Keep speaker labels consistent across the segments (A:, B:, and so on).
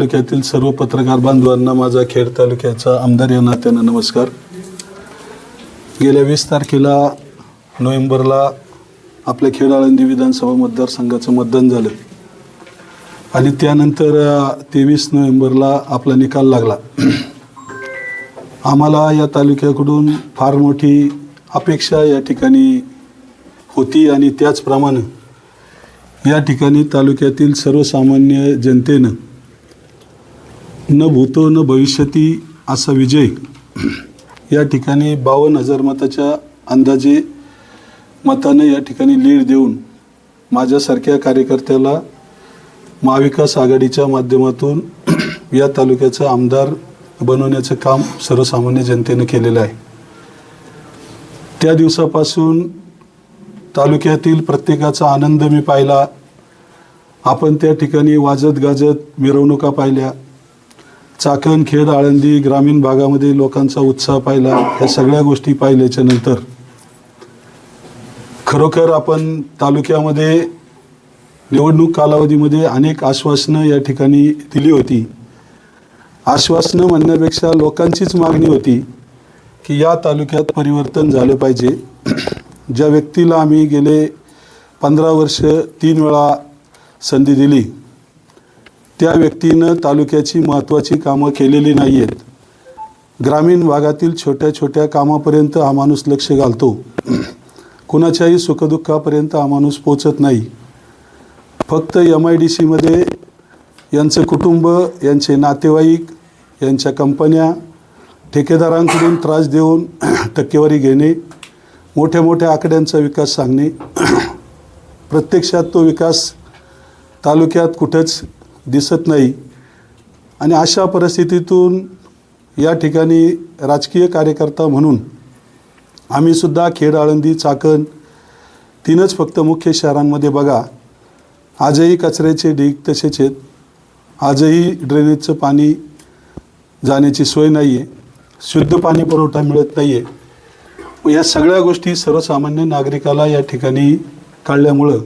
A: तालुक्यातील सर्व पत्रकार बांधवांना माझा खेड तालुक्याचा आमदार या नात्यानं नमस्कार. गेल्या वीस तारखेला नोव्हेंबरला आपल्या खेड आळंदी विधानसभा मतदारसंघाचं मतदान झालं. आणि त्यानंतर तेवीस नोव्हेंबरला आपला निकाल लागला. आम्हाला या तालुक्याकडून फार मोठी अपेक्षा या ठिकाणी होती आणि त्याचप्रमाणे या ठिकाणी तालुक्यातील सर्वसामान्य जनतेनं न भूतो न भविष्यती असा विजय. या ठिकाणी बावन्न हजार मताच्या अंदाजे मतानं या ठिकाणी लीड देऊन माझ्यासारख्या कार्यकर्त्याला महाविकास आघाडीच्या माध्यमातून या तालुक्याचं आमदार बनवण्याचं काम सर्वसामान्य जनतेनं केलेलं आहे. त्या दिवसापासून तालुक्यातील प्रत्येकाचा आनंद मी पाहिला. आपण त्या ठिकाणी वाजत गाजत मिरवणुका पाहिल्या. चाकण खेड आळंदी ग्रामीण भागामध्ये लोकांचा उत्साह पाहिला. ह्या सगळ्या गोष्टी पाहिल्याच्या नंतर खरोखर आपण तालुक्यामध्ये निवडणूक कालावधीमध्ये अनेक आश्वासनं या ठिकाणी दिली होती. आश्वासनं म्हणण्यापेक्षा लोकांचीच मागणी होती की या तालुक्यात परिवर्तन झालं पाहिजे. ज्या व्यक्तीला आम्ही गेले पंधरा वर्ष तीन वेळा संधी दिली. त्या व्यक्तीनं तालुक्याची महत्त्वाची कामं केलेली नाही आहेत ग्रामीण भागातील छोट्या छोट्या कामापर्यंत हा माणूस लक्ष घालतो. कुणाच्याही सुखदुःखापर्यंत हा माणूस पोचत नाही. फक्त एम आय डी सीमध्ये यांचं कुटुंब यांचे नातेवाईक यांच्या कंपन्या ठेकेदारांकडून त्रास देऊन टक्केवारी घेणे मोठ्या मोठ्या आकड्यांचा विकास सांगणे. प्रत्यक्षात तो विकास तालुक्यात कुठंच दिसत नाही. आणि अशा परिस्थितीतून या ठिकाणी राजकीय कार्यकर्ता म्हणून आम्हीसुद्धा खेड आळंदी चाकण तीनच फक्त मुख्य शहरांमध्ये बघा. आजही कचऱ्याचे ढीग तसेच आहेत. आजही ड्रेनेजचं पाणी जाण्याची सोय नाही आहे शुद्ध पाणी पुरवठा मिळत नाही आहे या सगळ्या गोष्टी सर्वसामान्य नागरिकाला या ठिकाणी कळल्यामुळं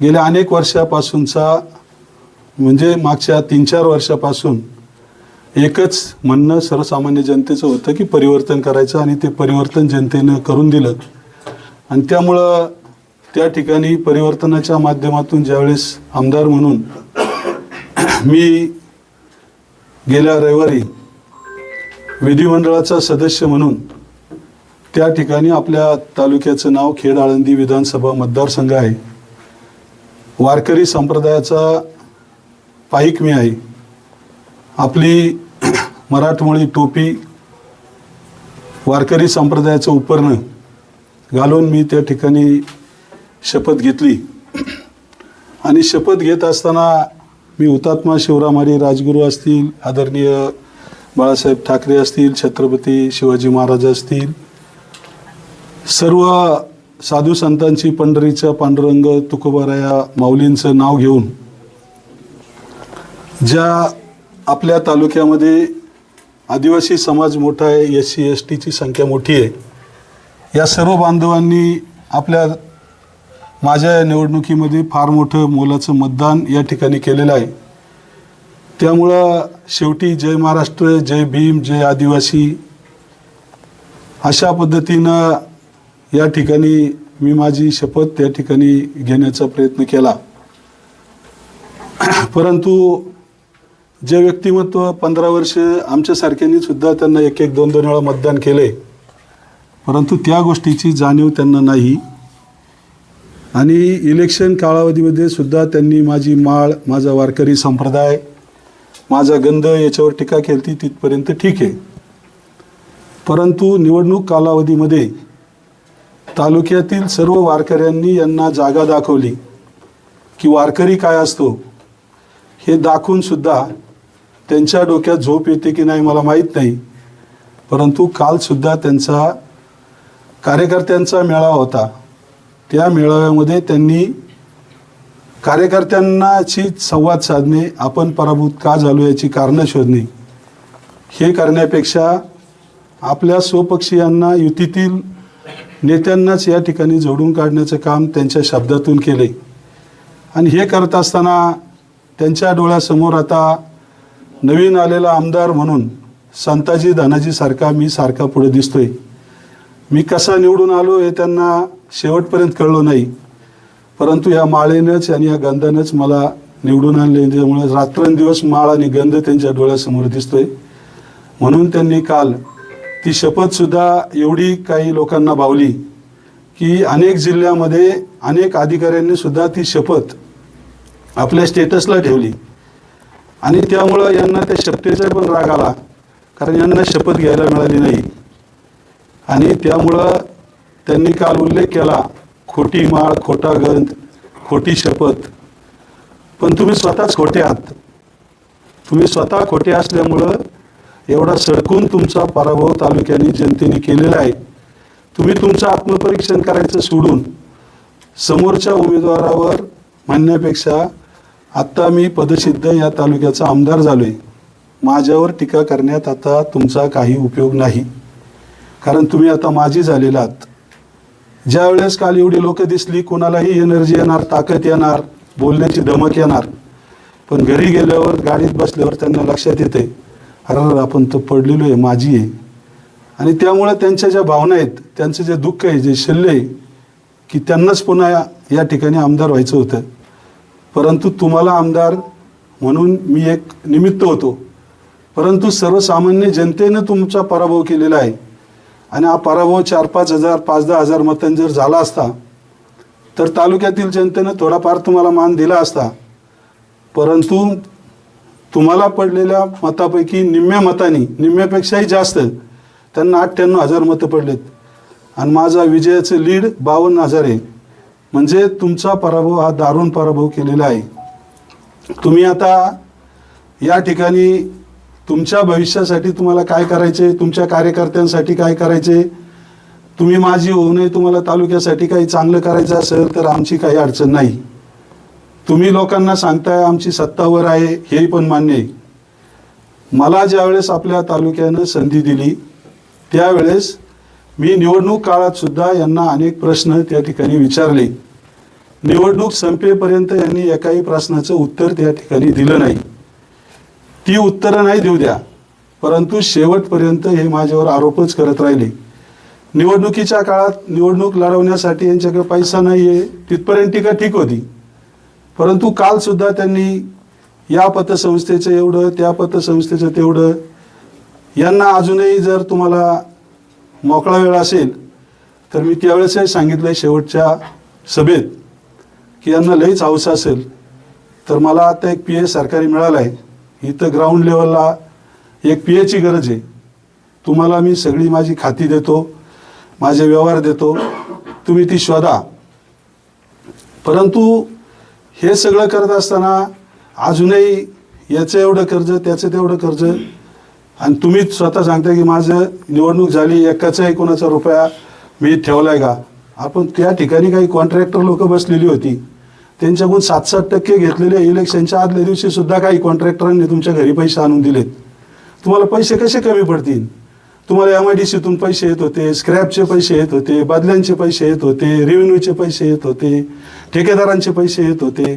A: गेल्या अनेक वर्षापासूनचा म्हणजे मागच्या तीन चार वर्षापासून एकच म्हणणं सर्वसामान्य जनतेचं होतं की परिवर्तन करायचं आणि ते परिवर्तन जनतेनं करून दिलं. आणि त्यामुळं त्या ठिकाणी परिवर्तनाच्या माध्यमातून ज्यावेळेस आमदार म्हणून मी गेल्या रविवारी विधिमंडळाचा सदस्य म्हणून त्या ठिकाणी आपल्या तालुक्याचं नाव खेड आळंदी विधानसभा मतदारसंघ आहे. वारकरी संप्रदायाचा पाईक मी आहे. आपली मराठमोळी टोपी वारकरी संप्रदायाचं उपरणं घालून मी त्या ठिकाणी शपथ घेतली. आणि शपथ घेत असताना मी हुतात्मा शिवरामारी राजगुरू असतील आदरणीय बाळासाहेब ठाकरे असतील छत्रपती शिवाजी महाराज असतील सर्व साधू संतांची पंढरीच्या पांडुरंग तुकोबाराया माऊलींचं नाव घेऊन ज्या आपल्या तालुक्यामध्ये आदिवासी समाज मोठा आहे एस सी एस टीची संख्या मोठी आहे या सर्व बांधवांनी आपल्या माझ्या या निवडणुकीमध्ये फार मोठं मोलाचं मतदान या ठिकाणी केलेलं आहे. त्यामुळं शेवटी जय महाराष्ट्र जय भीम जय आदिवासी अशा पद्धतीनं या ठिकाणी मी माझी शपथ त्या ठिकाणी घेण्याचा प्रयत्न केला. परंतु जे व्यक्तिमत्व पंधरा वर्ष आमच्यासारख्यांनी सुद्धा त्यांना एक एक दोन दोन वेळा मतदान केले परंतु त्या गोष्टीची जाणीव त्यांना नाही. आणि इलेक्शन कालावधीमध्ये सुद्धा त्यांनी माझी माळ माझा वारकरी संप्रदाय माझा गंध याच्यावर टीका केली तिथपर्यंत ठीक आहे. परंतु निवडणूक कालावधीमध्ये तालुक्यातील सर्व वारकऱ्यांनी यांना जागा दाखवली की वारकरी काय असतो हे दाखवून सुद्धा त्यांच्या डोक्यात झोप येते की नाही मला माहीत नाही. परंतु कालसुद्धा त्यांचा कार्यकर्त्यांचा मेळावा होता. त्या मेळाव्यामध्ये त्यांनी कार्यकर्त्यांनाची संवाद साधणे आपण पराभूत का झालो याची कारणं शोधणे. हे करण्यापेक्षा आपल्या स्वपक्षीयांना युतीतील नेत्यांनाच या ठिकाणी जोडून काढण्याचं काम त्यांच्या शब्दातून केले. आणि हे करत असताना त्यांच्या डोळ्यासमोर आता नवीन आलेला आमदार म्हणून संताजी धनाजी सारखा मी सारखा पुढे दिसतोय. मी कसा निवडून आलो हे त्यांना शेवटपर्यंत कळलो नाही. परंतु या माळेनंच आणि या गंधानंच मला निवडून आणले. त्यामुळे रात्रंदिवस माळ आणि गंध त्यांच्या डोळ्यासमोर दिसतोय. म्हणून त्यांनी काल ती शपथसुद्धा एवढी काही लोकांना भावली की अनेक जिल्ह्यामध्ये अनेक अधिकाऱ्यांनी सुद्धा ती शपथ आपल्या स्टेटसला ठेवली. आणि त्यामुळं यांना त्या शपथेचा पण राग आला. कारण यांना शपथ घ्यायला मिळाली नाही. आणि त्यामुळं त्यांनी काल उल्लेख केला खोटी माळ खोटा गंध खोटी शपथ. पण तुम्ही स्वतःच खोटे आहात. तुम्ही स्वतः खोटे असल्यामुळं एवढा सडकून तुमचा पराभव तालुक्याने जनतेने केलेला आहे. तुम्ही तुमचं आत्मपरीक्षण करायचं सोडून समोरच्या उमेदवारावर म्हणण्यापेक्षा आत्ता मी पदसिद्ध या तालुक्याचा आमदार झालोय. माझ्यावर टीका करण्यात आता तुमचा काही उपयोग नाही. कारण तुम्ही आता माझी झालेला आहात. ज्या वेळेस काल एवढी लोक दिसली कोणालाही एनर्जी येणार ताकद येणार बोलण्याची धमक येणार. पण घरी गेल्यावर गाडीत बसल्यावर त्यांना लक्षात येते अरे आपण तर पडलेलो आहे माझी आहे. आणि त्यामुळे त्यांच्या ज्या भावना आहेत त्यांचं जे दुःख आहे जे शल्य आहे की त्यांनाच पुन्हा या- या ठिकाणी आमदार व्हायचं होतं. परंतु तुम्हाला आमदार म्हणून मी एक निमित्त होतो. परंतु सर्वसामान्य जनतेनं तुमचा पराभव केलेला आहे. आणि हा पराभव चार पाच हजार पाच दहा हजार मतांनी जर झाला असता तर तालुक्यातील जनतेनं थोडाफार तुम्हाला मान दिला असता. परंतु तुम्हाला पडलेल्या मतापैकी निम्म्या मतांनी निम्म्यापेक्षाही जास्त त्यांना अठ्ठ्याण्णव हजार मतं पडलेत. आणि माझा विजयाचं लीड बावन्न हजार आहे. म्हणजे तुमचा पराभव हा दारुण पराभव केलेला आहे. तुम्ही आता या ठिकाणी तुमच्या भविष्यासाठी तुम्हाला काय करायचे तुमच्या कार्यकर्त्यांसाठी काय करायचे तुम्ही माझी होऊ नये तुम्हाला तालुक्यासाठी काही चांगलं करायचं असेल तर आमची काही अडचण नाही. तुम्ही लोकांना सांगताय आमची सत्तावर आहे हेही पण मान्य आहे. मला ज्यावेळेस आपल्या तालुक्यानं संधी दिली त्यावेळेस मी निवडणूक काळात सुद्धा यांना अनेक प्रश्न त्या ठिकाणी विचारले. निवडणूक संपेपर्यंत यांनी एकाही प्रश्नाचं उत्तर त्या ठिकाणी दिलं नाही. ती उत्तरं नाही देऊ द्या परंतु शेवटपर्यंत हे माझ्यावर आरोपच करत राहिले. निवडणुकीच्या काळात निवडणूक लढवण्यासाठी यांच्याकडे पैसा नाही आहे तिथपर्यंत टीका ठीक होती. परंतु कालसुद्धा त्यांनी या पतसंस्थेचं एवढं त्या पतसंस्थेचं तेवढं यांना अजूनही जर तुम्हाला मोकळा वेळ असेल तर मी त्यावेळेसही सांगितलं शेवटच्या सभेत. की यांना लईच हौस असेल. तर मला आता एक पी ए सरकारी मिळाला आहे इथं ग्राउंड लेवलला एक पी एची गरज आहे. तुम्हाला मी सगळी माझी खाती देतो माझे व्यवहार देतो. तुम्ही ती शोधा. परंतु हे सगळं करत असताना अजूनही याचं एवढं कर्ज त्याचं तेवढं कर्ज. आणि तुम्हीच स्वतः सांगता की माझं निवडणूक झाली एकाचाही कोणाचा रुपया मी ठेवला आहे का? आपण त्या ठिकाणी काही कॉन्ट्रॅक्टर लोक बसलेली होती. त्यांच्याकडून सात सात टक्के घेतलेले इलेक्शनच्या आदल्या दिवशी सुद्धा काही कॉन्ट्रॅक्टरांनी तुमच्या घरी पैसे आणून दिलेत. तुम्हाला पैसे कसे कमी पडतील? तुम्हाला एम आय डी सीतून पैसे येत होते स्क्रॅपचे पैसे येत होते बदल्यांचे पैसे येत होते रेव्हेन्यूचे पैसे येत होते ठेकेदारांचे पैसे येत होते.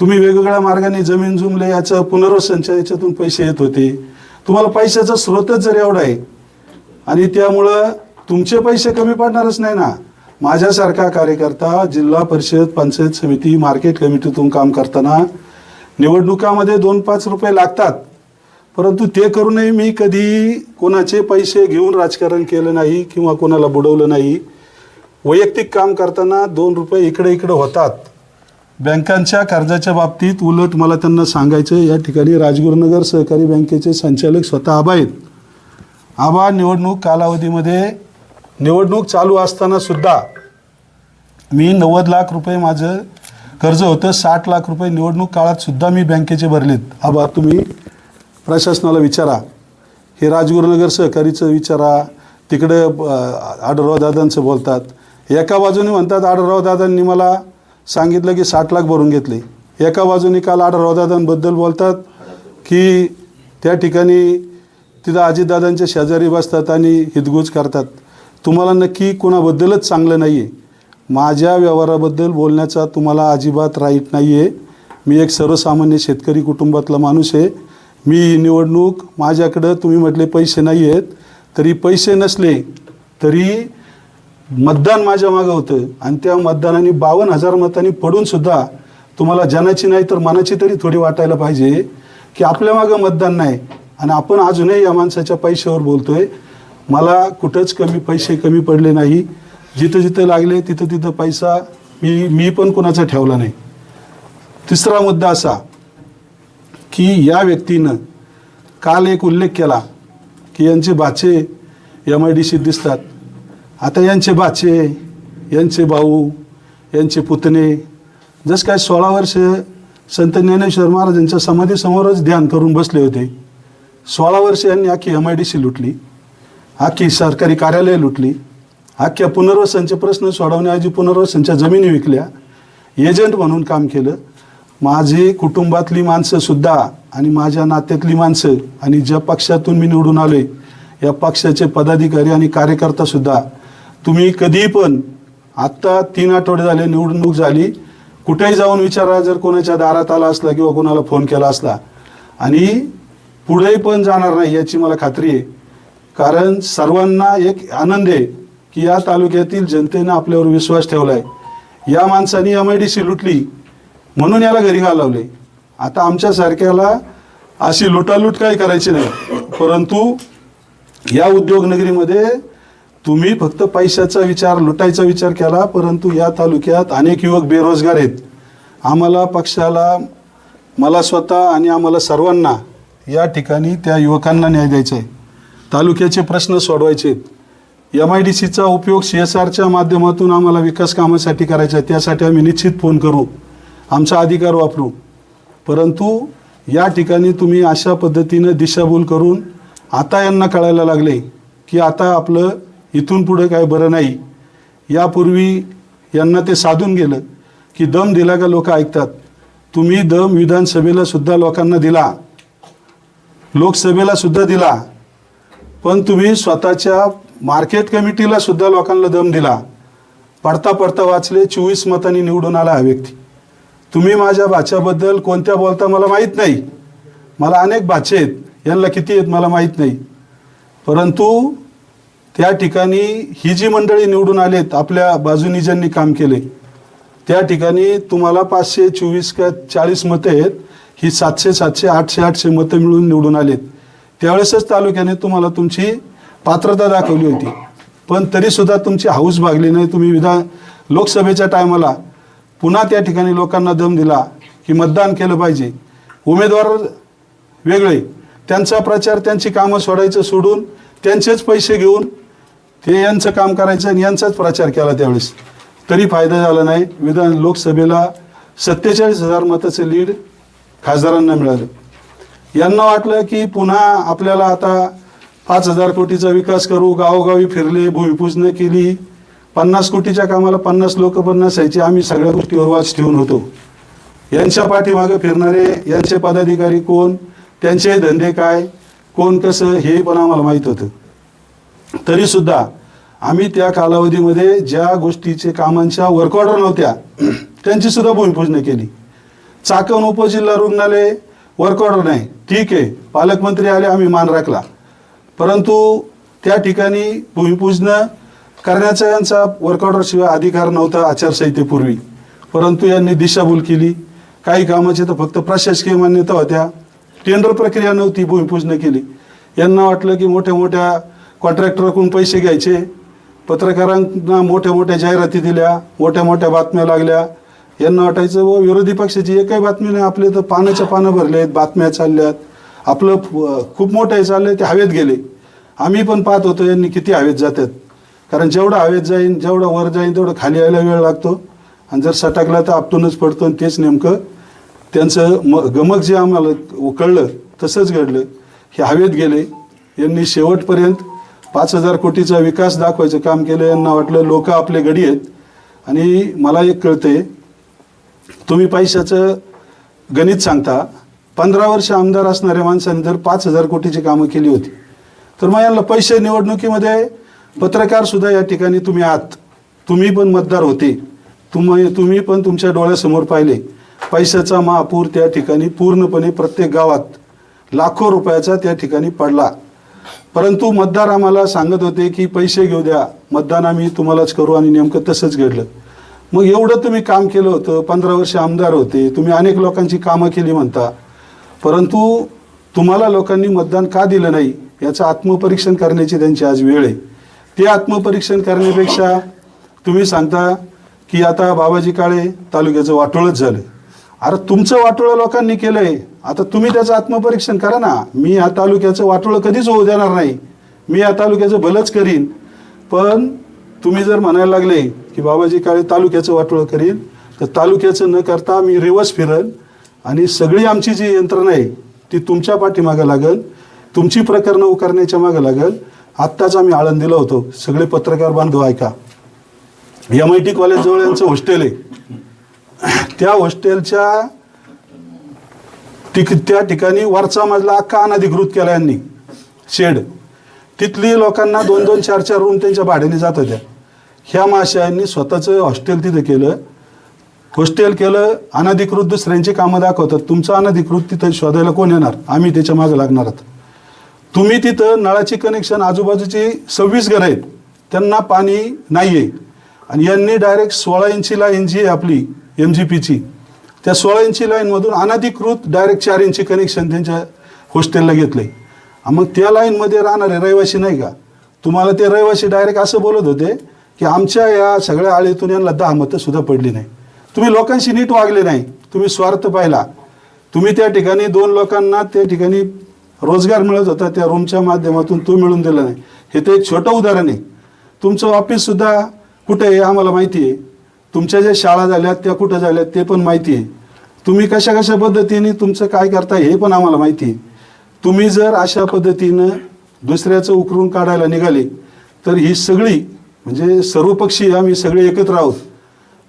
A: तुम्ही वेगवेगळ्या मार्गाने जमीन जुमले याचं पुनर्वसनच्या याच्यातून पैसे येत होते. तुम्हाला पैशाचा स्रोतच जर एवढा आहे आणि त्यामुळं तुमचे पैसे कमी पडणारच नाही ना? माझ्यासारखा कार्यकर्ता जिल्हा परिषद पंचायत समिती मार्केट कमिटीतून काम करताना निवडणुकामध्ये दोन पाच रुपये लागतात. परंतु ते करूनही मी कधी कोणाचे पैसे घेऊन राजकारण केलं नाही किंवा कोणाला बुडवलं नाही. वैयक्तिक काम करताना दोन रुपये इकडे इकडे होतात. बँकांच्या कर्जाच्या बाबतीत उलट मला त्यांना सांगायचं या ठिकाणी राजगुरुनगर सहकारी बँकेचे संचालक स्वतः आबा आहेत. आबा निवडणूक कालावधीमध्ये निवडणूक चालू असताना सुद्धा मी नव्वद लाख रुपये माझं कर्ज होतं साठ लाख रुपये निवडणूक काळात सुद्धा मी बँकेचे भरलेत. आबा तुम्ही प्रशासनाला विचारा. हे राजगुरुनगर सहकारीचं विचारा. तिकडे आडरराव दादांचं बोलतात. एका बाजूने म्हणतात आडरराव दादांनी मला सांगितलं की साठ लाख भरून घेतले. एका बाजूने काल आडरराव दादांबद्दल बोलतात की त्या ठिकाणी तिथं अजितदादांच्या शेजारी बसतात आणि हितगुज करतात. तुम्हाला नक्की कोणाबद्दलच चांगलं नाही आहे माझ्या व्यवहाराबद्दल बोलण्याचा तुम्हाला अजिबात राईट नाही आहे मी एक सर्वसामान्य शेतकरी कुटुंबातला माणूस आहे. मी निवडणूक माझ्याकडं तुम्ही म्हटले पैसे नाही आहेत तरी पैसे नसले तरी मतदान माझ्या मागं होतं. आणि त्या मतदानाने बावन्न हजार मतांनी पडूनसुद्धा तुम्हाला जनाची नाही तर मनाची तरी थोडी वाटायला पाहिजे की आपल्या मागं मतदान नाही. आणि आपण अजूनही या माणसाच्या पैशावर बोलतोय. मला कुठंच कमी पैसे कमी पडले नाही. जिथं जिथं लागले तिथं तिथं पैसा मी मी पण कोणाचा ठेवला नाही. तिसरा मुद्दा असा की या व्यक्तीनं काल एक उल्लेख केला की यांचे बाचे एम आय डी सीत दिसतात. आता यांचे बाचे यांचे भाऊ यांचे पुतणे जसं काय सोळा वर्ष संत ज्ञानेश्वर महाराजांच्या समाधीसमोरच ध्यान करून बसले होते. सोळा वर्ष यांनी अख्खी एम आय डी सी लुटली. अख्खी सरकारी कार्यालय लुटली. अख्ख्या पुनर्वसनचे प्रश्न सोडवण्याऐवजी पुनर्वसनच्या जमिनी विकल्या. एजंट म्हणून काम केलं. माझी कुटुंबातली माणसंसुद्धा आणि माझ्या नात्यातली माणसं आणि ज्या पक्षातून मी निवडून आलोय या पक्षाचे पदाधिकारी आणि कार्यकर्तासुद्धा तुम्ही कधीही पण आत्ता तीन आठवडे झाले निवडणूक झाली कुठेही जाऊन विचारा जर कोणाच्या दारात आला असला किंवा कोणाला फोन केला असला. आणि पुढेही पण जाणार नाही याची मला खात्री आहे. कारण सर्वांना एक आनंद आहे की या तालुक्यातील जनतेनं आपल्यावर विश्वास ठेवला आहे या माणसाने एम आय डी सी लुटली म्हणून याला घरी घालवले. आता आमच्यासारख्याला अशी लुटालूट काही करायची नाही. परंतु या उद्योगनगरीमध्ये तुम्ही फक्त पैशाचा विचार लुटायचा विचार केला परंतु या तालुक्यात अनेक युवक बेरोजगार आहेत. आम्हाला पक्षाला मला स्वतः आणि आम्हाला सर्वांना या ठिकाणी त्या युवकांना न्याय द्यायचा आहे. तालुक्याचे प्रश्न सोडवायचे. आहेत एम आय डी सीचा उपयोग सी एस आरच्या माध्यमातून आम्हाला विकास कामासाठी करायचा आहे त्यासाठी आम्ही निश्चित फोन करू. आमचा अधिकार वापरू. परंतु या ठिकाणी तुम्ही अशा पद्धतीनं दिशाभूल करून आता यांना कळायला लागले की आता आपलं इथून पुढे काय बरं नाही. यापूर्वी यांना ते साधून गेलं की दम दिला का लोक ऐकतात? तुम्ही दम विधानसभेला सुद्धा लोकांना दिला. लोकसभेला सुद्धा दिला. पण तुम्ही स्वतःच्या मार्केट कमिटीला सुद्धा लोकांना दम दिला. पडता पडता वाचले चोवीस मतांनी निवडून आला हा व्यक्ती. तुम्ही माझ्या भाच्याबद्दल कोणत्या बोलता मला माहीत नाही. मला अनेक भाचे आहेत यांना किती आहेत मला माहीत नाही. परंतु त्या ठिकाणी ही जी मंडळी निवडून आलेत आपल्या बाजूनी ज्यांनी काम केले त्या ठिकाणी तुम्हाला पाचशे चोवीस का चाळीस मतं आहेत. ही सातशे सातशे आठशे आठशे मतं मिळून निवडून आलेत. त्यावेळेसच तालुक्याने तुम्हाला तुमची पात्रता दाखवली होती. पण तरीसुद्धा तुमची हाऊस भागली नाही. तुम्ही विधान लोकसभेच्या टायमाला पुन्हा त्या ठिकाणी लोकांना दम दिला की मतदान केलं पाहिजे. उमेदवार वेगळे. त्यांचा प्रचार त्यांची कामं सोडायचं सोडून त्यांचेच पैसे घेऊन ते यांचं काम करायचं आणि यांचाच प्रचार केला त्यावेळेस. तरी फायदा झाला नाही. विधान लोकसभेला सत्तेचाळीस हजार मताचं लीड खासदारांना मिळालं. यांना वाटलं की पुन्हा आपल्याला आता पाच हजार कोटीचा विकास करू गावोगावी फिरले भूमिपूजन केली. पन्नास कोटीच्या कामाला पन्नास लोक पन्नास यायचे आम्ही सगळ्या गोष्टीवर वाच ठेवून होतो. यांच्या पाठीमागे फिरणारे यांचे पदाधिकारी कोण त्यांचे धंदे काय कोण कसं हे पण आम्हाला माहीत होतं. तरीसुद्धा आम्ही त्या कालावधीमध्ये ज्या गोष्टीचे कामांच्या वर्क ऑर्डर नव्हत्या त्यांची सुद्धा भूमिपूजन केली. चाकण उपजिल्हा रुग्णालय वर्क ऑर्डर नाही. ठीक आहे. पालकमंत्री आले आम्ही मान राखला. परंतु त्या ठिकाणी भूमिपूजन करण्याचा यांचा वर्क ऑर्डरशिवाय अधिकार नव्हता आचारसंहितेपूर्वी. परंतु यांनी दिशाभूल केली. काही कामाची तर फक्त प्रशासकीय मान्यता होत्या. टेंडर प्रक्रिया नव्हती भूमिपूजन केली. यांना वाटलं की मोठ्या मोठ्या कॉन्ट्रॅक्टरकडून पैसे घ्यायचे. पत्रकारांना मोठ्या मोठ्या जाहिराती दिल्या मोठ्या मोठ्या बातम्या लागल्या. यांना वाटायचं व विरोधी पक्षाची एकही बातमी नाही आपले तर पानाच्या पानं भरले आहेत बातम्या चालल्यात. आपलं खूप मोठं हे चाललंय ते हवेत गेले. आम्ही पण पाहत होतो यांनी किती हवेत जातात कारण जेवढं हवेत जाईन जेवढं वर जाईन तेवढं खाली यायला वेळ लागतो. आणि जर सटकला तर आपटूनच पडतो आणि तेच नेमकं त्यांचं म गमक जे आम्हाला कळलं तसंच घडलं. हे हवेत गेले. यांनी शेवटपर्यंत पाच हजार कोटीचा विकास दाखवायचं काम केलं. यांना वाटलं लोक आपले गडी आहेत. आणि मला एक कळतंय तुम्ही पैशाचं गणित सांगता पंधरा वर्ष आमदार असणाऱ्या माणसाने जर पाच हजार कोटीची कामं केली होती तर मग यांना पैसे निवडणुकीमध्ये पत्रकार सुद्धा या ठिकाणी तुम्ही आहात. तुम्ही पण मतदार होते. तुम्ही तुम्ही पण तुमच्या डोळ्यासमोर पाहिले. पैशाचा महापूर त्या ठिकाणी पूर्णपणे प्रत्येक गावात लाखो रुपयाचा त्या ठिकाणी पडला. परंतु मतदार आम्हाला सांगत होते की पैसे घेऊ द्या. मतदान आम्ही तुम्हालाच करू आणि नेमकं तसंच घडलं. मग एवढं तुम्ही काम केलं होतं पंधरा वर्ष आमदार होते तुम्ही अनेक लोकांची कामं केली म्हणता. परंतु तुम्हाला लोकांनी मतदान का दिलं नाही याचं आत्मपरीक्षण करण्याची त्यांची आज वेळ आहे. ते आत्मपरीक्षण करण्यापेक्षा तुम्ही सांगता की आता बाबाजी काळे तालुक्याचं वाटोळच झालं अरे तुमचं वाटोळं लोकांनी केलं आहे आता तुम्ही त्याचं आत्मपरीक्षण करा ना. मी या तालुक्याचं वाटोळं कधीच होऊ देणार नाही. मी या तालुक्याचं भलंच करीन. पण तुम्ही जर म्हणायला लागले की बाबाजी काळे तालुक्याचं वाटोळं करीन तर तालुक्याचं न करता मी रिवर्स फिरल आणि सगळी आमची जी यंत्रणा आहे ती तुमच्या पाठीमागं लागल तुमची प्रकरणं उकारण्याच्या मागं लागल. आत्ताच आम्ही आळंद आळंदीला होतो. सगळे पत्रकार बांधव ऐका. एम आय टी कॉलेजजवळ यांचं हॉस्टेल आहे. त्या हॉस्टेलच्या ठिक त्या ठिकाणी वरचा मजला अख्खा अनधिकृत केला यांनी. शेड. तिथली लोकांना दोन दोन चार चार रूम त्यांच्या भाड्याने जात होत्या. ह्या माशांनी स्वतःचं हॉस्टेल तिथं केलं. हॉस्टेल केलं अनधिकृत दुसऱ्यांची कामं दाखवतात. तुमचं अनधिकृत तिथं शोधायला कोण येणार? आम्ही त्याच्या मागं लागणार आहोत. तुम्ही तिथं नळाची कनेक्शन आजूबाजूची सव्वीस घरं आहेत. त्यांना पाणी नाही आहे आणि यांनी डायरेक्ट सोळा इंची लाईन जी आहे आपली एम जी पीची त्या सोळा इंची लाईनमधून अनधिकृत डायरेक्ट चार इंची कनेक्शन त्यांच्या हॉस्टेलला घेतलं आहे मग त्या लाईनमध्ये राहणारे रहिवासी नाही का? तुम्हाला ते रहिवासी डायरेक्ट असं बोलत होते की आमच्या या सगळ्या आळीतून यांना दहा मतं सुद्धा पडली नाही. तुम्ही लोकांशी नीट वागले नाही. तुम्ही स्वार्थ पाहिला. तुम्ही त्या ठिकाणी दोन लोकांना त्या ठिकाणी रोजगार मिळत होता त्या रूमच्या माध्यमातून तो मिळून दिला नाही. हे तर एक छोटं उदाहरण आहे. तुमचं ऑफिससुद्धा कुठं आहे आम्हाला माहिती आहे. तुमच्या ज्या शाळा झाल्यात त्या कुठं झाल्यात ते पण माहिती आहे. तुम्ही कशा कशा पद्धतीने तुमचं काय करता हे पण आम्हाला माहिती आहे. तुम्ही जर अशा पद्धतीनं दुसऱ्याचं उकरून काढायला निघाले तर ही सगळी म्हणजे सर्वपक्षीय आम्ही सगळे एकत्र आहोत.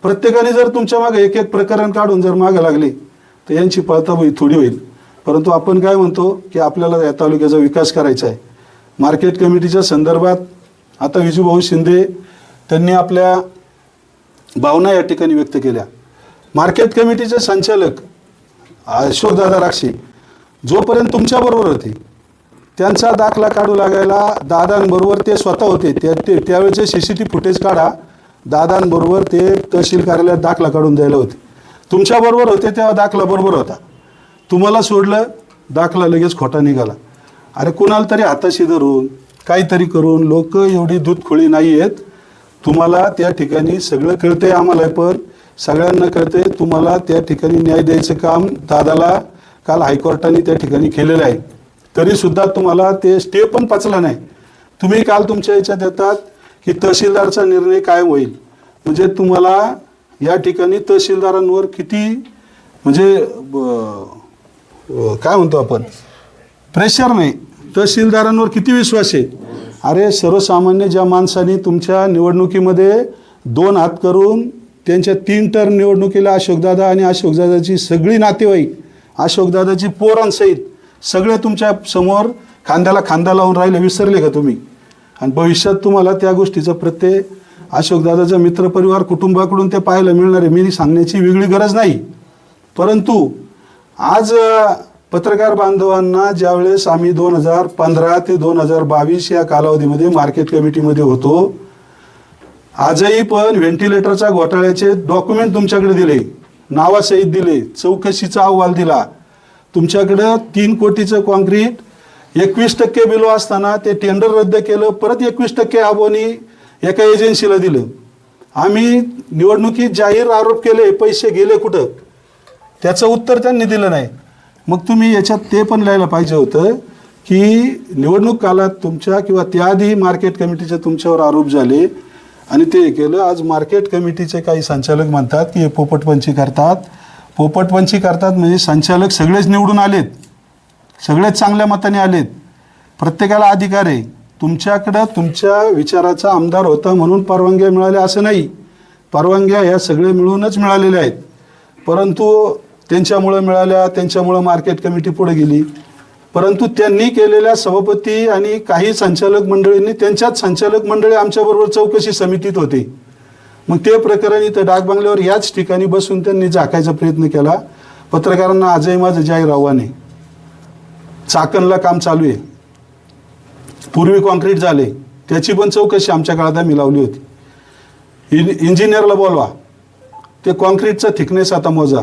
A: प्रत्येकाने जर तुमच्या मागे एक एक प्रकरण काढून जर मागे लागले तर यांची पळताबळी थोडी होईल. परंतु आपण काय म्हणतो की आपल्याला या तालुक्याचा विकास करायचा आहे. मार्केट कमिटीच्या संदर्भात आता विजूभाऊ शिंदे त्यांनी आपल्या भावना या ठिकाणी व्यक्त केल्या. मार्केट कमिटीचे संचालक अशोकदादा राक्षी जोपर्यंत तुमच्याबरोबर होते. त्यांचा दाखला काढू लागायला दादांबरोबर ते स्वतः होते. त्या ते त्यावेळेचे सी सी टी फुटेज काढा. दादांबरोबर ते तहसील कार्यालयात दाखला काढून द्यायला होते. तुमच्याबरोबर होते तेव्हा दाखला बरोबर होता. तुम्हाला सोडलं दाखला लगेच खोटा निघाला. अरे कुणाला तरी हाताशी धरून काहीतरी करून लोक एवढी दूधखोळी नाही आहेत. तुम्हाला त्या ठिकाणी सगळं कळतंय आम्हाला पण. सगळ्यांना कळतंय तुम्हाला त्या ठिकाणी न्याय द्यायचं काम दादाला काल हायकोर्टाने त्या ठिकाणी केलेलं आहे. तरी सुद्धा तुम्हाला ते स्टे पण पचला नाही. तुम्ही काल तुमच्या याच्यात येतात की तहसीलदारचा निर्णय काय होईल? म्हणजे तुम्हाला या ठिकाणी तहसीलदारांवर किती म्हणजे काय म्हणतो आपण? प्रेशर नाही. तहसीलदारांवर किती विश्वास आहे? अरे सर्वसामान्य ज्या माणसाने तुमच्या निवडणुकीमध्ये दोन हात करून त्यांच्या तीन टर्म निवडणुकीला अशोकदादा आणि अशोकदादाची सगळी नातेवाईक अशोकदादाची पोरांसहित सगळे तुमच्यासमोर खांद्याला खांदा लावून राहिले विसरले का तुम्ही? आणि भविष्यात तुम्हाला त्या गोष्टीचा प्रत्यय अशोकदादाचा मित्रपरिवार कुटुंबाकडून ते पाहायला मिळणार आहे. मी सांगण्याची वेगळी गरज नाही. परंतु आज पत्रकार बांधवांना ज्यावेळेस आम्ही दोन हजार पंधरा ते दोन हजार बावीस या कालावधीमध्ये मार्केट कमिटीमध्ये होतो आजही पण व्हेंटिलेटरच्या घोटाळ्याचे डॉक्युमेंट तुमच्याकडे दिले. नावासहित दिले चौकशीचा अहवाल दिला. तुमच्याकडं तीन कोटीचं कॉन्क्रीट एकवीस टक्के बिलो असताना ते टेंडर रद्द केलं परत एकवीस टक्के आबोनी एका एजन्सीला दिलं. आम्ही निवडणुकीत जाहीर आरोप केले पैसे गेले कुठं? त्याचं उत्तर त्यांनी दिलं नाही. मग तुम्ही याच्यात ते पण लिहायला पाहिजे होतं की निवडणूक काळात तुमच्या किंवा त्याआधी मार्केट कमिटीचे तुमच्यावर आरोप झाले आणि ते केलं आज मार्केट कमिटीचे काही संचालक म्हणतात की हे पोपटपंची करतात. पोपटपंची करतात म्हणजे संचालक सगळेच निवडून आलेत. सगळेच चांगल्या मताने आलेत. प्रत्येकाला अधिकार आहे. तुमच्याकडं तुमच्या विचाराचा आमदार होता म्हणून परवानग्या मिळाल्या असं नाही. परवानग्या ह्या सगळे मिळूनच मिळालेल्या आहेत. परंतु त्यांच्यामुळं मिळाल्या त्यांच्यामुळं मार्केट कमिटी पुढे गेली. परंतु त्यांनी केलेल्या सभापती आणि काही संचालक मंडळींनी त्यांच्याच संचालक मंडळी आमच्याबरोबर चौकशी समितीत होते. मग ते प्रकरण इथं डाक बंगल्यावर याच ठिकाणी बसून त्यांनी झाकायचा प्रयत्न केला. पत्रकारांना आजही माझं जाहीर आव्हान आहे. चाकणला काम चालू आहे. पूर्वी कॉन्क्रीट झाले. त्याची पण चौकशी आमच्या काळात आम्ही लावली होती. इन इंजिनियरला बोलवा. ते कॉन्क्रीटचा थिकनेस आता मोजा.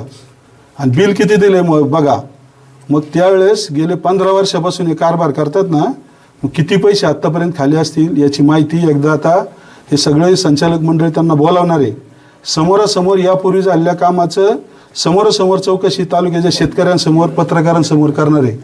A: आणि बिल किती दिले मग? बघा. मग त्यावेळेस गेले पंधरा वर्षापासून हे कारभार करतात ना मग किती पैसे आत्तापर्यंत खाली असतील याची माहिती एकदा आता हे सगळे संचालक मंडळी त्यांना बोलावणार आहे. समोरासमोर यापूर्वी झालेल्या कामाचं समोरासमोर चौकशी तालुक्याच्या शेतकऱ्यांसमोर पत्रकारांसमोर करणार आहे.